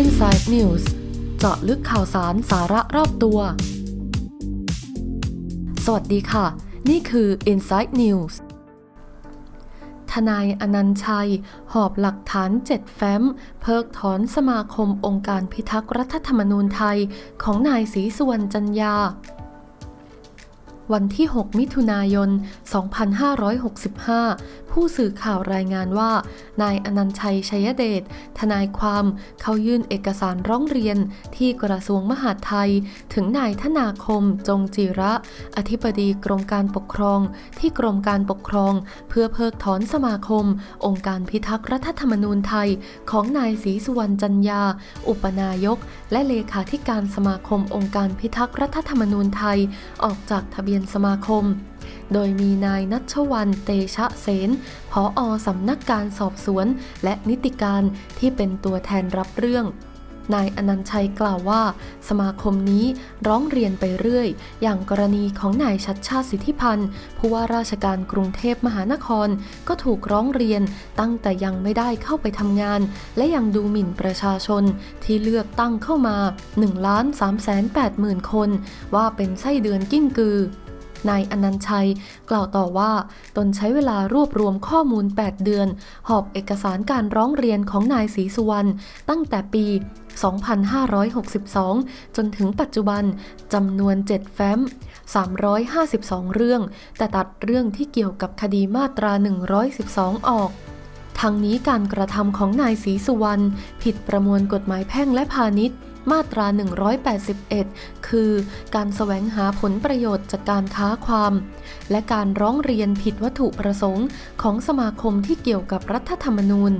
Inside News เจาะลึกข่าวสารสาระรอบตัว สวัสดีค่ะ นี่คือ Inside News ทนายอนันชัย หอบหลักฐาน 7 แฟ้ม เพิกถอนสมาคมองค์การพิทักษ์รัฐธรรมนูญไทย ของนายศรีสุวรรณจันยา วันที่ 6 มิถุนายน 2565 ผู้สื่อข่าวรายงานว่า นายอนันชัยชัยเดช ทนายความเขายื่นเอกสารร้องเรียนที่กระทรวงมหาดไทย ถึงนายธนาคมจงจีระ อธิบดีกรมการปกครอง ที่กรมการปกครอง เพื่อเพิกถอนสมาคม องค์การพิทักษ์รัฐธรรมนูญไทย ของนายศรีสุวรรณจันยา อุปนายก และเลขาธิการสมาคมองค์การพิทักษ์รัฐธรรมนูญไทย ออกจากทะเบียนสมาคม โดยมีนายนัชวันเตชะเสนผออสำนักการสอบสวน และนิติการที่เป็นตัวแทนรับเรื่องนายอนันชัยกล่าวว่า สมาคมนี้ร้องเรียนไปเรื่อย อย่างกรณีของนายชัดชาติสิทธิพันธ์ผู้ว่าราชการกรุงเทพมหานคร ก็ถูกร้องเรียนตั้งแต่ยังไม่ได้เข้าไปทำงาน และยังดูหมิ่นประชาชนที่เลือกตั้งเข้ามา1ล้าน3 8 0 0 0 0 คน ว่าเป็นไส้เดือนกิ้งกือ นายอนันชัย กล่าวต่อว่า ตนใช้เวลารวบรวมข้อมูล 8 เดือน หอบเอกสารการร้องเรียนของนายศรีสุวรรณตั้งแต่ปี 2562 จนถึงปัจจุบันจำนวน 7 แฟ้ม 352 เรื่อง แต่ตัดเรื่องที่เกี่ยวกับคดีมาตรา 112 ออกทั้งนี้การกระทำของนายศรีสุวรรณผิดประมวลกฎหมายแพ่งและพาณิชย์ มาตรา 181 คือ การแสวงหาผลประโยชน์จากการค้าความ และการร้องเรียนผิดวัตถุประสงค์ของสมาคมที่เกี่ยวกับรัฐธรรมนูญ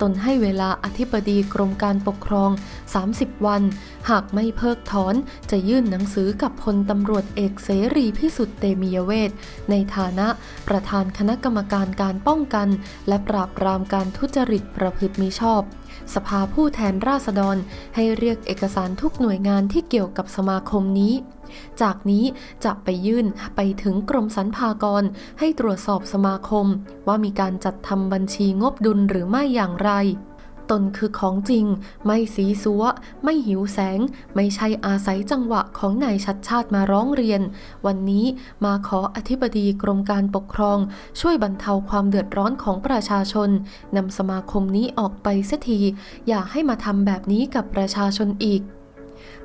ตนให้เวลาอธิบดีกรมการปกครอง 30 วัน หากไม่เพิกถอนจะยื่นหนังสือกับพลตำรวจเอกเสรีพิสุทธิ์เตมียเวทในฐานะประธานคณะกรรมการการป้องกัน และปราบปรามการทุจริตประพฤติมิชอบ สภาผู้แทนราษฎร ให้เรียกเอกสารทุกหน่วยงานที่เกี่ยวกับสมาคมนี้ จากนี้จะไปยื่นไปถึงกรมสรรพากร ให้ตรวจสอบสมาคม ว่ามีการจัดทำบัญชีงบดุลหรือไม่อย่างไร ตนคือของจริง ไม่สีสัว ไม่หิวแสง ไม่ใช่อาศัยจังหวะของนายชัดชาติมาร้องเรียน วันนี้มาขออธิบดีกรมการปกครอง ช่วยบรรเทาความเดือดร้อนของประชาชนนำสมาคมนี้ออกไปเสียที อย่าให้มาทำแบบนี้กับประชาชนอีก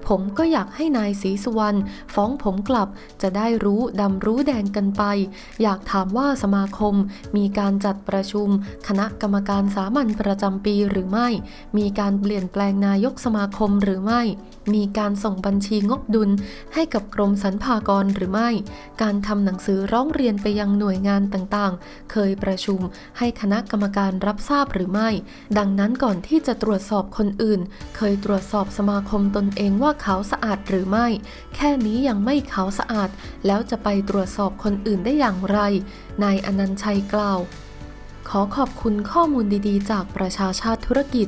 ผมก็อยากให้นายศรีสุวรรณฟ้องผมกลับจะได้รู้ดำรู้แดงกันไป อยากถามว่าสมาคม มีการจัดประชุม คณะกรรมการสามัญประจำปีหรือไม่ มีการเปลี่ยนแปลงนายกสมาคมหรือไม่ มีการส่งบัญชีงบดุลให้กับกรมสรรพากรหรือไม่ การทำหนังสือร้องเรียนไปยังหน่วยงานต่างๆ เคยประชุมให้คณะกรรมการรับทราบหรือไม่ ดังนั้นก่อนที่จะตรวจสอบคนอื่น เคยตรวจสอบสมาคมตนเองว่าขาวสะอาดหรือไม่ แค่นี้ยังไม่ขาวสะอาด แล้วจะไปตรวจสอบคนอื่นได้อย่างไร นายอนันต์ชัยกล่าว ขอขอบคุณข้อมูลดีๆ จากประชาชาติธุรกิจ